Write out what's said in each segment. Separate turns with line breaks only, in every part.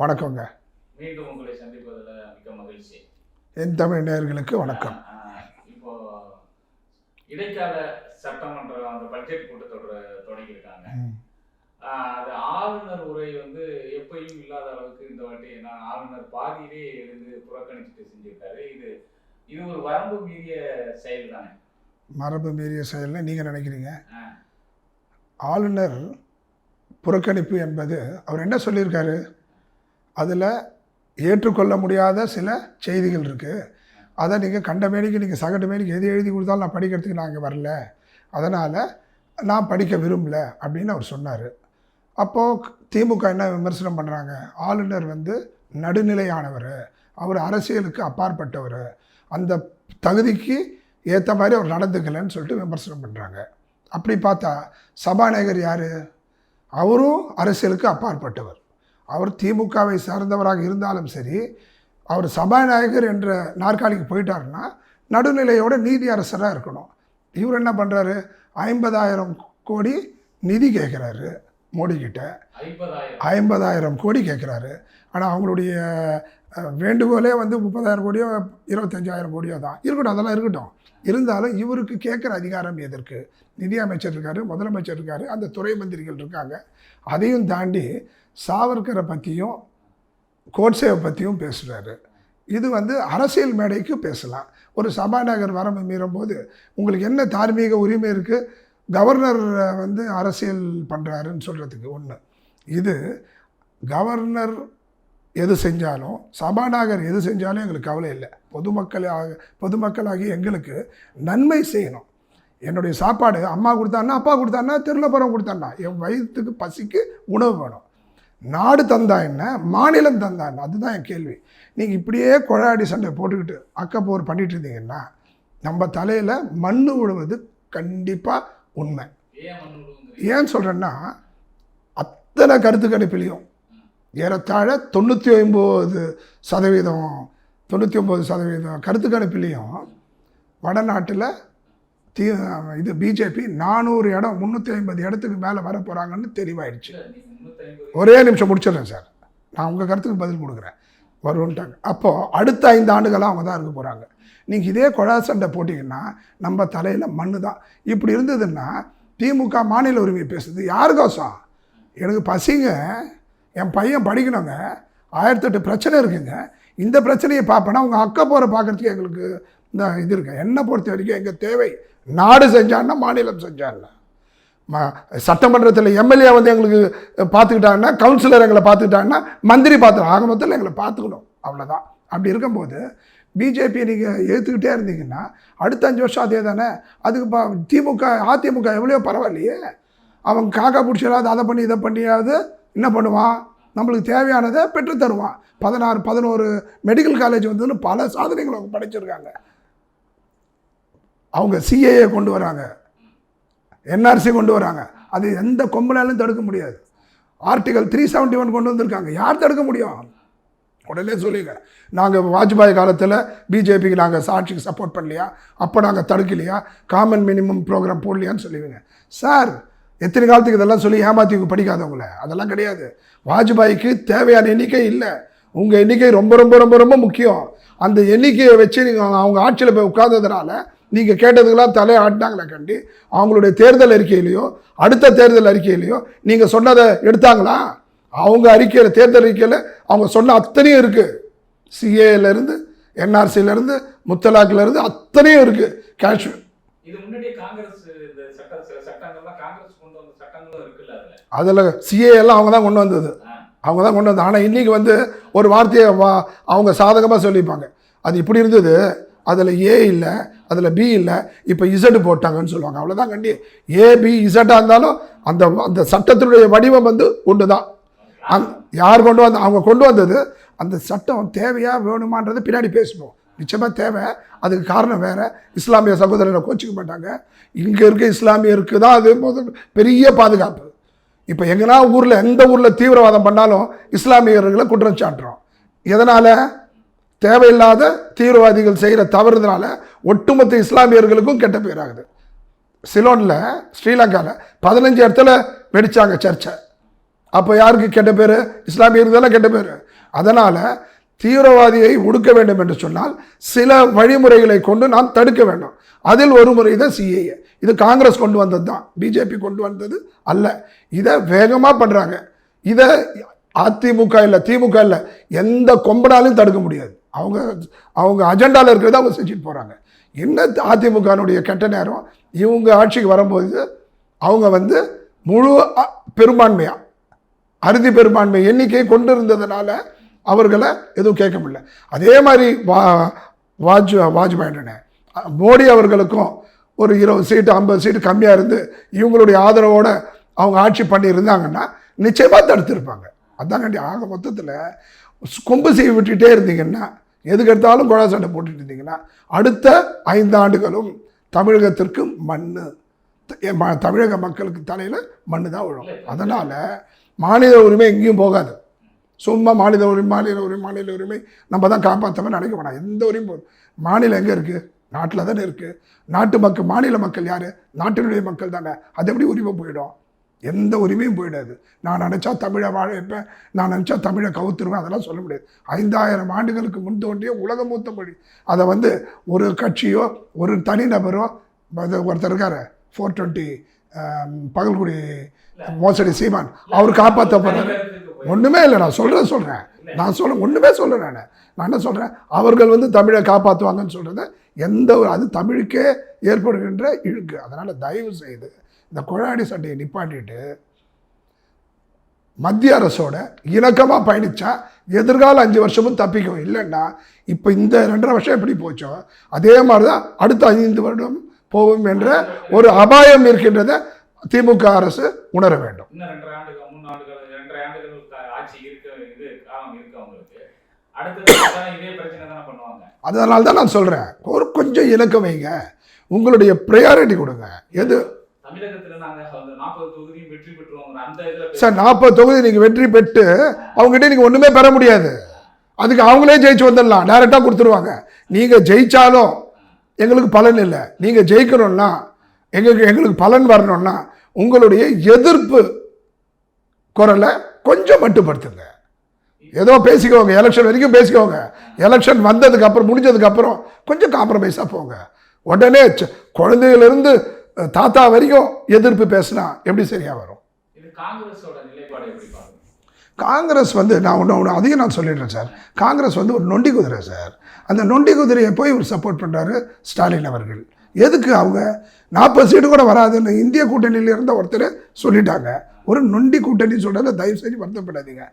வணக்கங்க.
மீண்டும் உங்களை சந்திப்பதில் மிக்க மகிழ்ச்சி.
என் தமிழ் நேயர்களுக்கு வணக்கம்.
இப்போ இடைக்கால சட்டமன்ற அந்த பட்ஜெட் கூட்டத்தொடர் தொடங்கியிருக்காங்க. அது ஆளுநர் உரை வந்து எப்பயும் இல்லாத அளவுக்கு இந்த வாட்டி நான் ஆளுநர் பாதியிலே எழுந்து புறக்கணிச்சுட்டு செஞ்சிருக்காரு. இது இது ஒரு வரம்பு மீறிய செயல் தானே
மரபு மீறிய செயல்னு நீங்கள் நினைக்கிறீங்க. ஆளுநர் புறக்கணிப்பு என்பது அவர் என்ன சொல்லியிருக்காரு? அதில் ஏற்றுக்கொள்ள முடியாத சில செய்திகள் இருக்குது அதை நீங்கள் கண்ட மேனிக்கு நீங்கள் சகட்டு மேனிக்கு எது எழுதி கொடுத்தாலும் நான் படிக்கிறதுக்கு நான் இங்கே வரல. அதனால் நான் படிக்க விரும்பல அப்படின்னு அவர் சொன்னார். அப்போது திமுக என்ன விமர்சனம் பண்ணுறாங்க ஆளுநர் வந்து நடுநிலையானவர். அவர் அரசியலுக்கு அப்பாற்பட்டவர். அந்த தகுதிக்கு ஏற்ற மாதிரி அவர் நடந்துக்கலைன்னு சொல்லிட்டு விமர்சனம் பண்ணுறாங்க அப்படி பார்த்தா சபாநாயகர் யார்? அவரும் அரசியலுக்கு அப்பாற்பட்டவர். அவர் திமுகவை சார்ந்தவராக இருந்தாலும் சரி அவர் சபாநாயகர் என்ற நாற்காலிக்கு போயிட்டாருன்னா நடுநிலையோட நீதி அரசராக இருக்கணும். இவர் என்ன பண்ணுறாரு ஐம்பதாயிரம் கோடி நிதி கேட்குறாரு மோடிக்கிட்ட
ஐம்பதாயிரம்.
ஐம்பதாயிரம் கோடி கேட்குறாரு. ஆனால் அவங்களுடைய வேண்டுகோளே வந்து முப்பதாயிரம் கோடியோ இருபத்தஞ்சாயிரம் கோடியோ தான். இருக்கட்டும் அதெல்லாம் இருக்கட்டும். இருந்தாலும் இவருக்கு கேட்குற அதிகாரம் எதற்கு? நிதி அமைச்சர் இருக்காரு முதலமைச்சர் இருக்காரு அந்த துறை மந்திரிகள் இருக்காங்க. அதையும் தாண்டி சாவர்கரை பற்றியும் கோட்சேவை பற்றியும் பேசுகிறாரு இது வந்து அரசியல் மேடைக்கு பேசலாம். ஒரு சபாநாயகர் வரம்பு மீறும் போது உங்களுக்கு என்ன தார்மீக உரிமை இருக்குது கவர்னர் வந்து அரசியல் பண்ணுறாருன்னு சொல்கிறதுக்கு ஒன்று இது கவர்னர் எது செஞ்சாலும் சபாநாயகர் எது செஞ்சாலும் எங்களுக்கு கவலை இல்லை. பொதுமக்களாக பொதுமக்களாகி எங்களுக்கு நன்மை செய்யணும். என்னுடைய சாப்பாடு அம்மா கொடுத்தான்னா அப்பா கொடுத்தான்னா திருளப்புறம் கொடுத்தான்னா என் வயிற்றுக்கு பசிக்கு உணவு வேணும். நாடு தந்தா என்ன? மாநிலம் தந்தா என்ன? அதுதான் என் கேள்வி. நீங்கள் இப்படியே கொழாடி சண்டை போட்டுக்கிட்டு அக்கப்போர் பண்ணிட்டு இருந்தீங்கன்னா நம்ம தலையில் மண் விழுவது கண்டிப்பாக உண்மை?
ஏன்
சொல்கிறேன்னா அத்தனை கருத்து கணிப்பிலையும் ஏறத்தாழ தொண்ணூற்றி ஒம்பது சதவீதம் தொண்ணூற்றி ஒம்பது சதவீதம் கருத்து கணிப்பிலையும் வடநாட்டில் தீ இது பிஜேபி நானூறு இடம் முந்நூற்றி ஐம்பது இடத்துக்கு மேலே வர போகிறாங்கன்னு தெளிவாயிடுச்சு. ஒரே நிமிஷம் முடிச்சிடுறேன் சார். நான் உங்கள் கருத்துக்கு பதில் கொடுக்குறேன். வருவோன்ட்டாங்க. அப்போது அடுத்த ஐந்து ஆண்டுகளாக அவங்க தான் இருக்க போகிறாங்க நீங்கள் இதே குழா சண்டை போட்டிங்கன்னா நம்ம தலையில் மண்ணு தான். இப்படி இருந்ததுன்னா திமுக மாநில உரிமை பேசுது. யாருக்கோசம்? எனக்கு பசிங்க. என் பையன் படிக்கணுங்க. ஆயிரத்தெட்டு பிரச்சனை இருக்குங்க. இந்த பிரச்சனையை பார்ப்பேன்னா உங்கள் அக்கா போகிற பார்க்குறதுக்கு எங்களுக்கு இந்த இது இருக்கு. என்னை பொறுத்த வரைக்கும் எங்கள் தேவை? நாடு செஞ்சான்னா மாநிலம் செஞ்சான்னா. ம சட்டமன்றத்தில் எம்எல்ஏ வந்து எங்களுக்கு பார்த்துக்கிட்டாங்கன்னா கவுன்சிலர் எங்களை பார்த்துக்கிட்டாங்கன்னா மந்திரி பார்த்துக்கணும் ஆக மொத்தத்தில் எங்களை பார்த்துக்கணும். அவ்வளோதான் அப்படி இருக்கும்போது பிஜேபி நீங்கள் ஏற்றுக்கிட்டே இருந்தீங்கன்னா அடுத்த அஞ்சு வருஷம் அதே தானே? அதுக்கு பா திமுக அதிமுக எவ்வளோ பரவாயில்லையே. அவங்க காக்கா பிடிச்சிடாது அதை பண்ணி இதை பண்ணியாவது என்ன பண்ணுவான்? நம்மளுக்கு தேவையானதை பெற்று தருவான். பதினாறு பதினோரு மெடிக்கல் காலேஜ் வந்து பல சாதனைகள் அவங்க படைச்சிருக்காங்க. அவங்க சிஏஏ கொண்டு வராங்க. என்ஆர்சி கொண்டு வராங்க. அது எந்த கொம்பனாலும் தடுக்க முடியாது. ஆர்டிகல் த்ரீ செவன்ட்டி ஒன் கொண்டு வந்திருக்காங்க. யார் தடுக்க முடியும்? உடனே சொல்லிங்க நாங்கள் வாஜ்பாய் காலத்தில் பிஜேபிக்கு நாங்கள் சாட்சிக்கு சப்போர்ட் பண்ணலையா? அப்போ நாங்கள் தடுக்கலையா? காமன் மினிமம் ப்ரோக்ராம் போடலையான்னு சொல்லுவீங்க சார் எத்தனை காலத்துக்கு இதெல்லாம் சொல்லி ஏமாத்தி படிக்காதவங்கள? அதெல்லாம் கிடையாது. வாஜ்பாய்க்கு தேவையான எண்ணிக்கை இல்லை. உங்கள் எண்ணிக்கை ரொம்ப ரொம்ப ரொம்ப ரொம்ப முக்கியம். அந்த எண்ணிக்கையை வச்சு நீங்கள் அவங்க ஆட்சியில் போய் உட்கார்ந்ததுனால நீங்கள் கேட்டதுக்கெல்லாம் தலையை ஆட்டினாங்களே கண்டி. அவங்களுடைய தேர்தல் அறிக்கையிலையோ அடுத்த தேர்தல் அறிக்கையிலையோ நீங்கள் சொன்னதை எடுத்தாங்களா? அவங்க அறிக்கையில் தேர்தல் அறிக்கையில் அவங்க சொன்ன அத்தனையும் இருக்குது சிஏலேருந்து என்ஆர்சியிலேருந்து முத்தலாக்கிலேருந்து அத்தனையும் இருக்குது காஷ்மீர்
இது முன்னாடி காங்கிரஸ் இந்த சட்ட சில சட்டங்கள்லாம் காங்கிரஸ் கொண்டு வந்த சட்டங்களும் இருக்குல்ல அதில்
சிஏ எல்லாம் அவங்க தான் கொண்டு வந்தது. அவங்க தான் கொண்டு வந்தது. ஆனால் இன்றைக்கி வந்து ஒரு வார்த்தையை வா அவங்க சாதகமாக சொல்லியிருப்பாங்க அது இப்படி இருந்தது அதில் ஏ இல்லை அதில் பி இல்லை இப்போ இசட் போட்டாங்கன்னு சொல்லுவாங்க. அவ்வளோதான் கண்டி. ஏ பி இசட்டாக இருந்தாலும் அந்த அந்த சட்டத்தினுடைய வடிவம் வந்து ஒன்று தான். அந் யார் கொண்டு வந்த அவங்க கொண்டு வந்தது அந்த சட்டம் தேவையாக வேணுமான்றது பின்னாடி பேசணும் நிச்சயமாக தேவை. அதுக்கு காரணம் வேறு. இஸ்லாமிய சகோதரரை கோச்சிக்க மாட்டாங்க. இங்கே இருக்க இஸ்லாமியருக்கு தான் அது முதல் பெரிய பாதுகாப்பு. இப்போ எங்கன்னா ஊரில் எந்த ஊரில் தீவிரவாதம் பண்ணாலும் இஸ்லாமியர்களை குற்றம் சாட்டுறோம் எதனால்? தேவையில்லாத தீவிரவாதிகள் செய்கிற தவறுதனால ஒட்டுமொத்த இஸ்லாமியர்களுக்கும் கெட்ட பேர் ஆகுது. சிலோனில் ஸ்ரீலங்காவில் பதினஞ்சு இடத்துல வெடிச்சாங்க சர்ச்சை. அப்போ யாருக்கு கெட்ட பேர்? இஸ்லாமியருக்கு தானே கெட்ட பேர். அதனால் தீவிரவாதியை ஒடுக்க வேண்டும் என்று சொன்னால் சில வழிமுறைகளை கொண்டு நாம் தடுக்க வேண்டும். அதில் ஒரு முறை தான் சிஏஏ இது காங்கிரஸ் கொண்டு வந்தது தான். பிஜேபி கொண்டு வந்தது அல்ல. இதை வேகமாக பண்ணுறாங்க இதை அதிமுக இல்லை திமுக இல்லை எந்த கொம்பனாலையும் தடுக்க முடியாது. அவங்க அவங்க அஜெண்டாவில் இருக்கிறத அவங்க செஞ்சுட்டு போகிறாங்க என்ன அதிமுகனுடைய கெட்ட நேரம்? இவங்க ஆட்சிக்கு வரும்போது அவங்க வந்து முழு பெரும்பான்மையாக அறுதி பெரும்பான்மை எண்ணிக்கையை கொண்டு இருந்ததுனால அவர்களை எதுவும் கேட்க முடியல. அதே மாதிரி வா வாஜ் வாஜ்பாயின்னு மோடி அவர்களுக்கும் ஒரு இருபது சீட்டு ஐம்பது சீட்டு கம்மியாக இருந்து இவங்களுடைய ஆதரவோடு அவங்க ஆட்சி பண்ணியிருந்தாங்கன்னா நிச்சயமாக தடுத்திருப்பாங்க. அதாங்காண்டி ஆக மொத்தத்தில் கொம்பு செய்ய விட்டுட்டே இருந்தீங்கன்னா எதுக்கு எடுத்தாலும் குழா சண்டை போட்டுட்டு இருந்தீங்கன்னா அடுத்த ஐந்து ஆண்டுகளும் தமிழகத்திற்கு மண் தமிழக மக்களுக்கு தலையில் மண்ணு தான் விழும். அதனால் மாநில உரிமை எங்கேயும் போகாது. சும்மா மாநில உரிமை மாநில உரிமை மாநில உரிமை. நம்ம தான் காப்பாற்றவே நினைக்க வேணாம் எந்த உரிமை போதும். மாநிலம் எங்கே இருக்குது நாட்டில் தானே இருக்குது நாட்டு மக்கள் மாநில மக்கள் யார்? நாட்டினுடைய மக்கள் தானே. அது எப்படி உரிமை போயிடும்? எந்த உரிமையும் போயிடாது. நான் நினச்சா தமிழை வாழ வைப்பேன். நான் நினச்சா தமிழை கவுத்துருவேன். அதெல்லாம் சொல்ல முடியாது. ஐந்தாயிரம் ஆண்டுகளுக்கு முன் தோன்றிய உலக மூத்த மொழி. அதை வந்து ஒரு கட்சியோ ஒரு தனிநபரோ அது ஒருத்தர் இருக்கார். ஃபோர் டுவெண்ட்டி பகல்குடி மோசடி சீமான். அவர் காப்பாற்ற போகிறாரு ஒன்றுமே இல்லை நான் சொல்கிறேன் சொல்கிறேன் நான் சொல்ல ஒன்றுமே சொல்கிறேன் நான். நான் என்ன சொல்கிறேன் அவர்கள் வந்து தமிழை காப்பாற்றுவாங்கன்னு சொல்கிறத எந்த ஒரு அது தமிழுக்கே ஏற்படுகின்ற இழுக்கு. அதனால் தயவு செய்து இந்த குழாடி சண்டையை நிப்பாட்டிட்டு மத்திய அரசோட இணக்கமாக பயணித்தா எதிர்கால அஞ்சு வருஷமும் தப்பிக்கும். இல்லைன்னா இப்போ இந்த ரெண்டரை வருஷம் எப்படி போச்சோ அதே மாதிரி தான் அடுத்த ஐந்து வருடம் போகும் என்ற ஒரு அபாயம் இருக்கின்றதை திமுக அரசு உணர வேண்டும்
இன்னும் ரெண்டரை ஆண்டுகள் மூணு ஆண்டுகள் ரெண்டரை ஆண்டுகள் கா- ஆட்சி இருக்க இது காலம் இருக்கு அவங்களுக்கு.
அதனால தான் நான் சொல்கிறேன் ஒரு கொஞ்சம் இணக்கம் வைங்க. உங்களுடைய ப்ரையாரிட்டி கொடுங்க. எது? சார் நாற்பது தொகுதி நீங்கள் வெற்றி பெற்று அவங்ககிட்ட நீங்கள் ஒன்றுமே பெற முடியாது. அதுக்கு அவங்களே ஜெயிச்சு வந்துடலாம். டைரெக்டாக கொடுத்துருவாங்க. நீங்கள் ஜெயிச்சாலும் எங்களுக்கு பலன் இல்லை. நீங்கள் ஜெயிக்கணும்னா எங்களுக்கு எங்களுக்கு பலன் வரணும்னா உங்களுடைய எதிர்ப்பு குரலை கொஞ்சம் மட்டுப்படுத்துங்க. ஏதோ பேசிக்கோங்க எலெக்ஷன் வரைக்கும் பேசிக்கோங்க. எலெக்ஷன் வந்ததுக்கு அப்புறம் முடிஞ்சதுக்கு அப்புறம் கொஞ்சம் காம்ப்ரமைஸாக போங்க. உடனே குழந்தையிலிருந்து தாத்தா வரைக்கும் எதிர்ப்பு பேசினா எப்படி சரியா வரும்? காங்கிரஸ் வந்து நான் ஒன்று ஒன்று அதையும் நான் சொல்லிடுறேன் சார். காங்கிரஸ் வந்து ஒரு நொண்டி குதிரை சார். அந்த நொண்டி குதிரையை போய் இவர் சப்போர்ட் பண்ணுறாரு ஸ்டாலின் அவர்கள். எதுக்கு அவங்க? நாற்பது சீட்டு கூட வராதுன்னு இந்திய கூட்டணியில் இருந்த ஒருத்தர் சொல்லிட்டாங்க. ஒரு நொண்டி கூட்டணி சொல்கிறத தயவு செஞ்சு வருத்தப்படாதீங்க.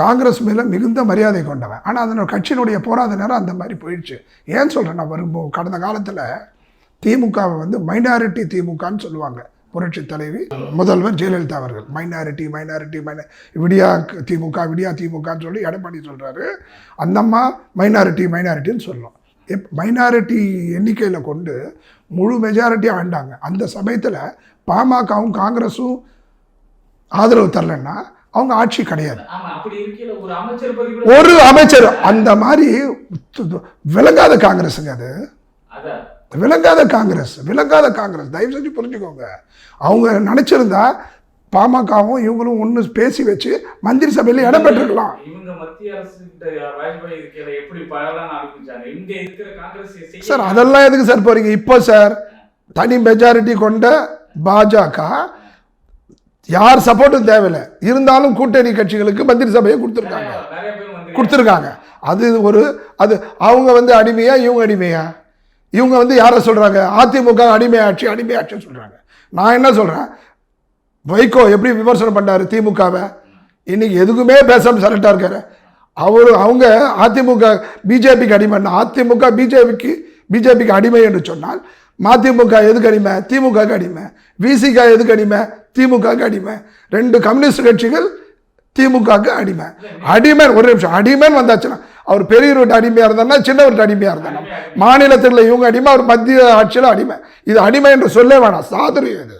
காங்கிரஸ் மேலே மிகுந்த மரியாதை கொண்டவன். ஆனால் அதனோட கட்சியினுடைய போராத நேரம் அந்த மாதிரி போயிடுச்சு. ஏன் சொல்கிறேன் நான் வரும்போது கடந்த காலத்தில் திமுகவை வந்து மைனாரிட்டி திமுகன்னு சொல்லுவாங்க புரட்சி தலைவி. முதல்வர் ஜெயலலிதா அவர்கள் மைனாரிட்டி மைனாரிட்டி மைனா விடியா திமுக விடியா திமுகன்னு சொல்லி எடப்பாடி சொல்கிறாரு அந்தம்மா மைனாரிட்டி மைனாரிட்டின்னு சொல்லும். எப் மைனாரிட்டி எண்ணிக்கையில் கொண்டு முழு மெஜாரிட்டி ஆண்டாங்க. அந்த சமயத்தில் பாமகவும் காங்கிரஸும் ஆதரவு தரலைன்னா அவங்க ஆட்சி கிடையாது.
ஒரு அமைச்சர்
அந்த மாதிரி விளங்காத காங்கிரஸுங்க அது. விளங்காத காங்கிரஸ் விளங்காத காங்கிரஸ். தயவு செஞ்சு புரிஞ்சுக்கோங்க. அவங்க நினைச்சிருந்தா பாமகவும் இவங்களும் ஒன்று பேசி வச்சு மந்திரி சபையில் இடம் பெற்றிருக்கலாம். சார் அதெல்லாம் எதுக்கு சார் போறீங்க? இப்போ சார் தனி மெஜாரிட்டி கொண்ட பாஜக யார் சப்போர்ட்டும் தேவையில்லை. இருந்தாலும் கூட்டணி கட்சிகளுக்கு மந்திரி சபையை கொடுத்துருக்காங்க. கொடுத்துருக்காங்க. அது ஒரு அது அவங்க வந்து அடிமையா இவங்க அடிமையா? இவங்க வந்து யாரை சொல்கிறாங்க அதிமுக அடிமை ஆட்சி அடிமை ஆட்சின்னு சொல்கிறாங்க நான் என்ன சொல்கிறேன் வைகோ எப்படி விமர்சனம் பண்ணாரு திமுகவை? இன்னைக்கு எதுக்குமே பேசாம சரண்டா இருக்காரு. அவர் அவங்க அதிமுக பிஜேபிக்கு அடிமைன்னா அதிமுக பிஜேபிக்கு பிஜேபிக்கு அடிமை என்று சொன்னால் மதிமுக எதுக்கு அடிமை? திமுகக்கு அடிமை. விசிக எதுக்கு அடிமை? திமுகவுக்கு அடிமை. ரெண்டு கம்யூனிஸ்ட் கட்சிகள் திமுகவுக்கு அடிமை. அடிமை ஒரு நிமிஷம். அடிமைன்னு வந்தாச்சுன்னா அவர் பெரியவர்கிட்ட அடிமையாக இருந்தாருன்னா சின்னவர்கிட்ட அடிமையாக இருந்தாலும் மாநிலத்தில் இவங்க அடிமை அவர் மத்திய ஆட்சியில் அடிமை. இது அடிமை என்று சொல்ல வேணாம். சாதுரியம் இது.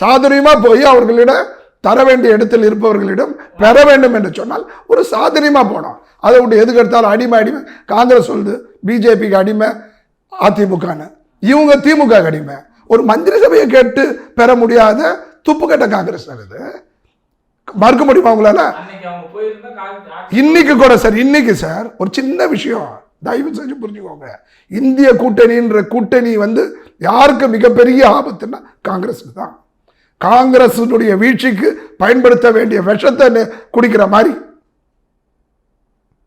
சாதுரியமாக போய் அவர்களிடம் தர வேண்டிய இடத்தில் இருப்பவர்களிடம் பெற வேண்டும் என்று சொன்னால் ஒரு சாதுரியமாக போனோம் அதை விட்டு எதுக்கு எடுத்தாலும் அடிமை அடிமை. காங்கிரஸ் சொல்லுது பிஜேபிக்கு அடிமை அதிமுகன்னு இவங்க திமுக அடிமை. ஒரு மந்திரி சபையை கேட்டு பெற முடியாத துப்புக்கட்ட காங்கிரஸ் இது மறுக்க முடியுமா உங்களால? இன்னைக்கு கூட சார் இன்னைக்கு சார் ஒரு சின்ன விஷயம். தயவு செஞ்சு புரிஞ்சுக்கோங்க. இந்திய கூட்டணின்ற கூட்டணி வந்து யாருக்கு மிகப்பெரிய ஆபத்துன்னா காங்கிரஸுக்கு தான். காங்கிரஸினுடைய வீழ்ச்சிக்கு பயன்படுத்த வேண்டிய விஷத்தை குடிக்கிற மாதிரி.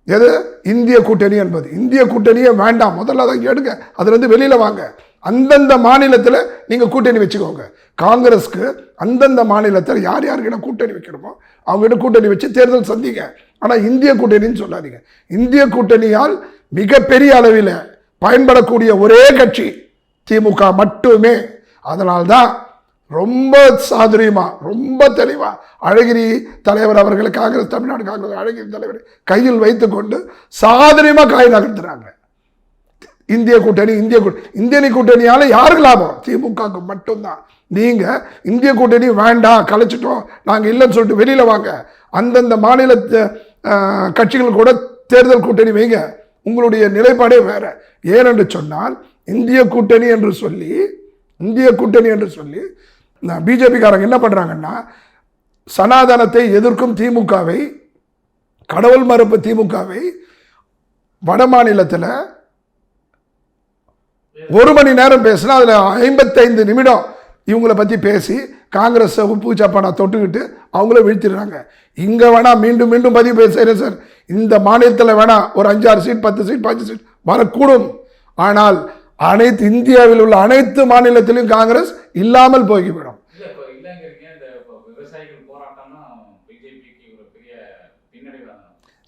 எது? இந்திய கூட்டணி என்பது. இந்திய கூட்டணியே வேண்டாம். முதல்ல அதை எடுங்க. அதுலேருந்து வெளியில் வாங்க. அந்தந்த மாநிலத்தில் நீங்கள் கூட்டணி வச்சுக்கோங்க. காங்கிரஸ்க்கு அந்தந்த மாநிலத்தில் யார் யார்கிட்ட கூட்டணி வைக்கணுமோ அவங்ககிட்ட கூட்டணி வச்சு தேர்தல் சந்திங்க. ஆனால் இந்திய கூட்டணின்னு சொல்லாதீங்க. இந்திய கூட்டணியால் மிகப்பெரிய அளவில் பயன்படக்கூடிய ஒரே கட்சி திமுக மட்டுமே. அதனால்தான் ரொம்ப சாதுரியமா ரொம்ப தெளிவா அழகிரி தலைவர் அவர்களை காங்கிரஸ் தமிழ்நாடு காங்கிரஸ் அழகிரி தலைவர் கையில் வைத்துக்கொண்டு சாதுரியமா காய் நகர்த்துறாங்க. இந்திய கூட்டணி இந்திய இந்தியனி இந்திய யாருக்கு லாபம்? திமுகவுக்கு மட்டும்தான். நீங்கள் இந்திய கூட்டணி வேண்டாம் கலைச்சிட்டோம் நாங்கள் இல்லைன்னு சொல்லிட்டு வெளியில் வாங்க. அந்தந்த மாநில கட்சிகள் கூட தேர்தல் கூட்டணி வைங்க. உங்களுடைய நிலைப்பாடே வேற. ஏனென்று சொன்னால் இந்திய கூட்டணி என்று சொல்லி இந்திய கூட்டணி என்று சொல்லி பிஜேபிக்காரங்க என்ன பண்ணுறாங்கன்னா சனாதனத்தை எதிர்க்கும் திமுகவை கடவுள் மறுப்பு திமுகவை வட மாநிலத்தில் ஒரு மணி நேரம் பேசினா அதில் ஐம்பத்தைந்து நிமிடம் இவங்கள பற்றி பேசி காங்கிரஸை உப்பு சப்பானா தொட்டுக்கிட்டு அவங்கள வீழ்த்திடுறாங்க. இங்கே வேணா மீண்டும் மீண்டும் பதிவு பேசுகிறேன் சார். இந்த மாநிலத்தில் வேணா ஒரு அஞ்சாறு சீட் பத்து சீட் பத்து சீட் வரக்கூடும். ஆனால் அனைத்து இந்தியாவில் உள்ள அனைத்து மாநிலத்திலும் காங்கிரஸ் இல்லாமல் போய்விடும்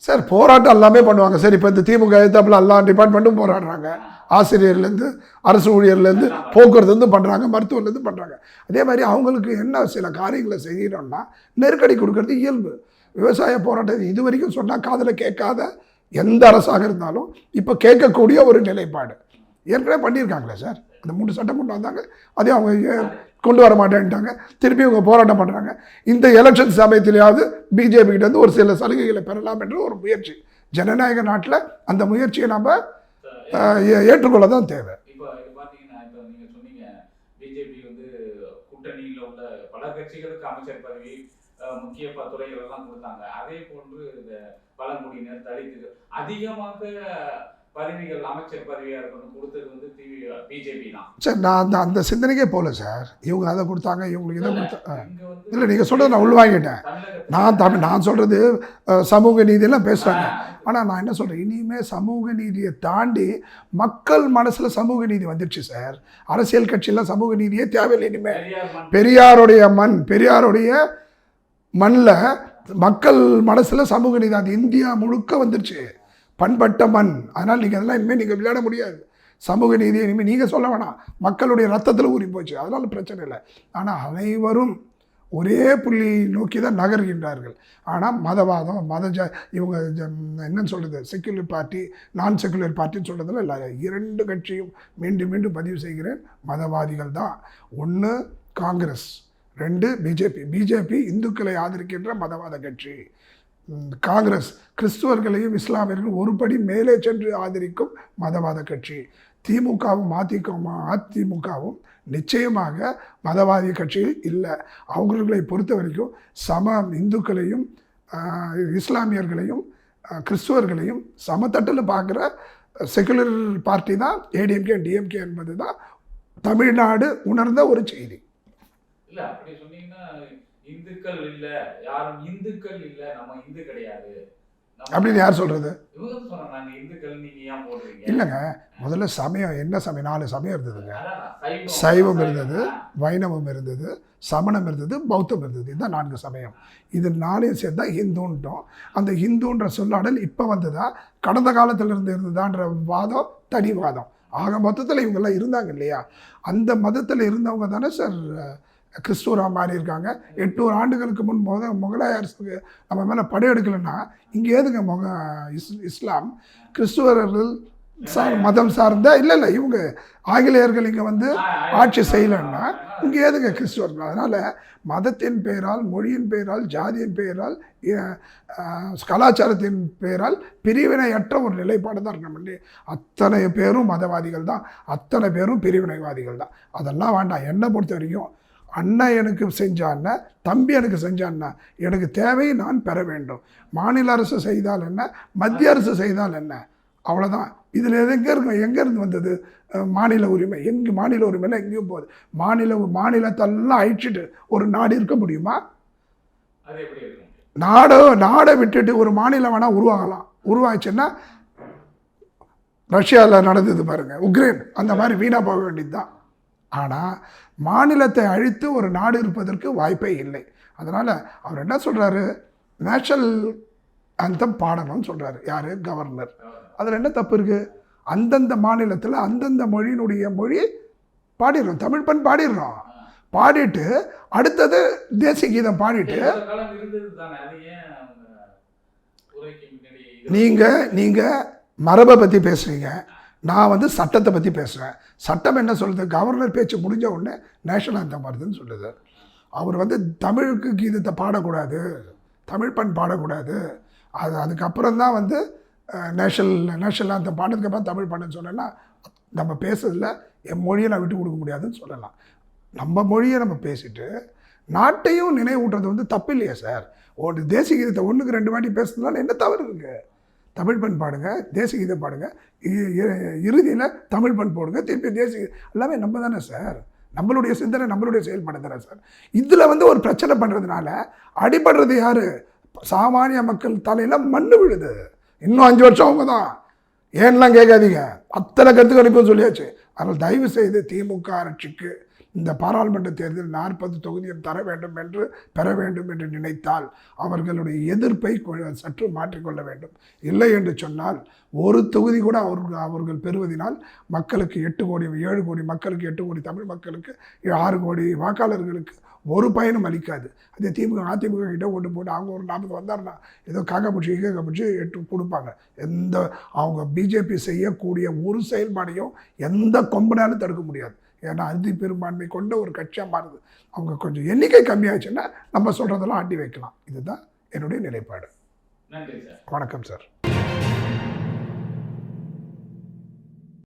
சார் போராட்டம் எல்லாமே பண்ணுவாங்க. சார் இப்போ இந்த திமுக எதிர்த்தாப்புல எல்லா டிபார்ட்மெண்ட்டும் போராடுறாங்க. ஆசிரியர்லேருந்து அரசு ஊழியர்லேருந்து போக்குவரத்துலேருந்து பண்ணுறாங்க மருத்துவர்லேருந்து பண்ணுறாங்க அதே மாதிரி அவங்களுக்கு என்ன சில காரியங்களை செய்யணும்னா நெருக்கடி கொடுக்கறது இயல்பு. விவசாய போராட்டம் இது வரைக்கும் சொன்னால் காதில் கேட்காத எந்த அரசாக இருந்தாலும் இப்போ கேட்கக்கூடிய ஒரு நிலைப்பாடு. ஏற்கனவே பண்ணியிருக்காங்களே சார்? இந்த மூணு சட்டம் கொண்டு வந்தாங்க. அதே அவங்க கொண்டு வர மாட்டேன்ட்டாங்க. திருப்பி அவங்க போராட்டம் பண்ணுறாங்க இந்த எலெக்ஷன் சமயத்திலேயாவது பிஜேபி கிட்ட ஒரு சில சலுகைகளை பெறலாம் என்ற ஒரு முயற்சி. ஜனநாயக நாட்டில் அந்த முயற்சியை நம்ம ஏற்றுக்கொள்ள தான் தேவை.
இப்போ இது பாத்தீங்கன்னா இப்போ நீங்க சொன்னீங்க பிஜேபி வந்து கூட்டணியில உள்ள பல கட்சிகளுக்கு அமைச்சர் பதவி அஹ், முக்கிய ப- துறைகள் எல்லாம் கொடுத்தாங்க. அதே போன்று இந்த பழங்குடியினர் தலித்துகள் அதிகமாக பதவிகள் அமைச்சர் பதவியா இருக்கணும் கொடுத்தது வந்து பிஜேபி தான்.
சார் நான் அந்த அந்த சிந்தனைக்கே போகல சார். இவங்க அதை கொடுத்தாங்க இவங்களுக்கு இதை கொடுத்தா
இங்க வந்து
இல்லை நீங்கள் சொல்கிறத நான் உள்வாங்கிட்டேன். நான் தமிழ் நான் சொல்கிறது சமூக நீதியெல்லாம் பேசுகிறாங்க ஆனால் நான் என்ன சொல்கிறேன் இனிமேல் சமூக நீதியை தாண்டி மக்கள் மனசில் சமூக நீதி வந்துடுச்சு சார். அரசியல் கட்சியில் சமூக நீதியே தேவையில்லை இனிமேல் பெரியாருடைய மண் பெரியாருடைய மண்ணில் மக்கள் மனசில் சமூக நீதி அது இந்தியா முழுக்க வந்துருச்சு பண்பட்ட மண். அதனால் நீங்கள் அதெல்லாம் இனிமேல் நீங்கள் விளையாட முடியாது. சமூக நீதி இனிமேல் நீங்கள் சொல்ல வேணாம். மக்களுடைய ரத்தத்தில் ஊறி போச்சு. அதனால் பிரச்சனை இல்லை. ஆனால் அனைவரும் ஒரே புள்ளி நோக்கி தான் நகர்கின்றார்கள். ஆனால் மதவாதம் மத ஜ இவங்க என்னன்னு சொல்கிறது செக்குலர் பார்ட்டி நான் செக்குலர் பார்ட்டின்னு சொல்கிறதுல இல்லை. இரண்டு கட்சியும் மீண்டும் மீண்டும் பதிவு செய்கிறேன். மதவாதிகள் தான். ஒன்று காங்கிரஸ். ரெண்டு பிஜேபி. பிஜேபி இந்துக்களை ஆதரிக்கின்ற மதவாத கட்சி. காங்கிரஸ் கிறிஸ்துவர்களையும் இஸ்லாமியர்களும் ஒருபடி மேலே சென்று ஆதரிக்கும் மதவாத கட்சி. திமுகவும் அதிமுகவும் அதிமுகவும் நிச்சயமாக மதவாதி கட்சி இல்லை. அவர்களை பொறுத்த வரைக்கும் சம இந்துக்களையும் இஸ்லாமியர்களையும் கிறிஸ்துவர்களையும் சமத்தட்டில் பார்க்குற செகுலர் பார்ட்டி தான் ஏடிஎம்கே டிஎம்கே என்பது தான் தமிழ்நாடு உணர்ந்த ஒரு செய்தி.
இல்லை அப்படி சொன்னீங்கன்னா இந்துக்கள் இல்ல யாரும் இந்துக்கள் இல்ல நம்ம இந்து கிடையாது.
அப்படின்னு யார்
போடுறீங்க?
இல்லைங்க முதல்ல சமயம் என்ன சமயம்? நாலு சமயம் இருந்ததுங்க.
சைவம்.
இருந்தது. வைணவம் இருந்தது சமணம் இருந்தது பௌத்தம் இருந்தது. இதுதான் நான்கு சமயம். இது நாளையும் சேர்த்து தான் ஹிந்துன்ட்டோம். அந்த ஹிந்துன்ற சொல்லாடல் இப்போ வந்ததா? கடந்த காலத்தில் இருந்து இருந்ததான்ற வாதம் தனி வாதம். ஆக மொத்தத்தில் இவங்கெல்லாம் இருந்தாங்க இல்லையா? அந்த மதத்தில் இருந்தவங்க தானே சார் கிறிஸ்துவராக மாறி இருக்காங்க. எட்நூறு ஆண்டுகளுக்கு முன் முத முகலாய அரசுக்கு நம்ம மேலே படையெடுக்கலைன்னா இங்கே ஏதுங்க முக இஸ் இஸ்லாம்? கிறிஸ்துவர்கள் சார் மதம் சார்ந்த இல்லை இல்லை இவங்க ஆங்கிலேயர்கள் இங்கே வந்து ஆட்சி செய்யலைன்னா இங்கே ஏதுங்க கிறிஸ்துவர்கள்? அதனால் மதத்தின் பெயரால் மொழியின் பெயரால் ஜாதியின் பெயரால் கலாச்சாரத்தின் பெயரால் பிரிவினையற்ற ஒரு நிலைப்பாடு தான் இருக்கணும் அத்தனை பேரும் மதவாதிகள் தான். அத்தனை பேரும் பிரிவினைவாதிகள் தான். அதெல்லாம் வேண்டாம். என்னை பொறுத்த வரைக்கும் அண்ணன் எனக்கு செஞ்சான்னா தம்பி எனக்கு செஞ்சான்னா எனக்கு தேவை நான் பெற வேண்டும். மாநில அரசு செய்தால் என்ன? மத்திய அரசு செய்தால் என்ன? அவ்வளோதான் இதில் எங்கே இருக்கும் எங்கேருந்து வந்தது? மாநில உரிமை. எங்கே மாநில உரிமையில் எங்கேயும் போகுது. மாநில மாநிலத்தெல்லாம் அழிச்சிட்டு ஒரு நாடு இருக்க முடியுமா? நாடோ நாடை விட்டுட்டு ஒரு மாநிலம் வேணால் உருவாகலாம். உருவாச்சுன்னா ரஷ்யாவில் நடந்தது பாருங்க உக்ரைன். அந்த மாதிரி வீணாக போக வேண்டியது தான் ஆனால் மாநிலத்தை அழித்து ஒரு நாடு இருப்பதற்கு வாய்ப்பே இல்லை. அதனால் அவர் என்ன சொல்கிறாரு நேஷனல் அந்தம் பாடணும்னு சொல்கிறாரு யார்? கவர்னர். அதில் என்ன தப்பு இருக்குது அந்தந்த மாநிலத்தில் அந்தந்த மொழியினுடைய மொழி பாடிடுறோம். தமிழ் பண் பாடிடுறோம். பாடிட்டு அடுத்தது தேசிய கீதம் பாடிட்டு நீங்கள் நீங்கள் மரபை பற்றி பேசுகிறீங்க நான் வந்து சட்டத்தை பற்றி பேசுகிறேன் சட்டம் என்ன சொல்லுது? கவர்னர் பேச்சு முடிஞ்ச உடனே நேஷனல் அந்தம் வருதுன்னு சொல்லுது. அவர் வந்து தமிழுக்கு கீதத்தை பாடக்கூடாது. தமிழ் பண் பாடக்கூடாது. அது அதுக்கப்புறம் தான் வந்து நேஷனல் நேஷனல் அந்தம் பாடினதுக்கப்புறம் தமிழ் பண்ணுன்னு சொன்னேன்னா நம்ம பேசுறதில் என் மொழியை நான் விட்டு கொடுக்க முடியாதுன்னு சொல்லலாம். நம்ம மொழியை நம்ம பேசிட்டு நாட்டையும் நினைவூட்டுறது வந்து தப்பு இல்லையா சார் ஒரு தேசிய கீதத்தை ஒன்றுக்கு ரெண்டு வாட்டி பேசுறதுனால என்ன தவறு இருக்குது தமிழ் பண் பாடுங்க தேசிய கீதம் பாடுங்க இறுதியில் தமிழ் பண் போடுங்க திருப்பி தேசிய எல்லாமே நம்ம தானே சார். நம்மளுடைய சிந்தனை நம்மளுடைய செயல்பாடு தானே சார். இதில் வந்து ஒரு பிரச்சனை பண்ணுறதுனால அடிபடுறது யார்? சாமானிய மக்கள் தலையில் மண்ணு விழுது. இன்னும் அஞ்சு வருஷம் அவங்க தான் ஏன்லாம் கேட்காதீங்க. அத்தனை கருத்து சொல்லியாச்சு. அதனால் தயவு செய்து திமுக ஆட்சிக்கு இந்த பாராளுமன்ற தேர்தல் நாற்பது தொகுதியும் தர வேண்டும் என்று பெற வேண்டும் என்று நினைத்தால் அவர்களுடைய எதிர்ப்பை சற்று மாற்றிக்கொள்ள வேண்டும். இல்லை என்று சொன்னால் ஒரு தொகுதி கூட அவர்கள் அவர்கள் பெறுவதினால் மக்களுக்கு எட்டு கோடி ஏழு கோடி மக்களுக்கு எட்டு கோடி தமிழ் மக்களுக்கு ஆறு கோடி வாக்காளர்களுக்கு ஒரு பயனும் அளிக்காது. அதே திமுக அதிமுக கிட்ட ஓட்டு போட்டு அவங்க ஒரு நாற்பது வந்தார்னா ஏதோ காக்காப்பூச்சி பிடிச்சி எட்டு கொடுப்பாங்க. எந்த அவங்க பிஜேபி செய்யக்கூடிய ஒரு செயல்பாடையும் எந்த கொம்பனாலும் தடுக்க முடியாது. ஏன்னா அதி பெரும்பான்மை கொண்ட ஒரு கட்சியாக மாறுது. அவங்க கொஞ்சம் எண்ணிக்கை கம்மியாச்சுன்னா நம்ம சொல்கிறதெல்லாம் ஆட்டி வைக்கலாம். இதுதான் என்னுடைய நிலைப்பாடு. வணக்கம் சார்.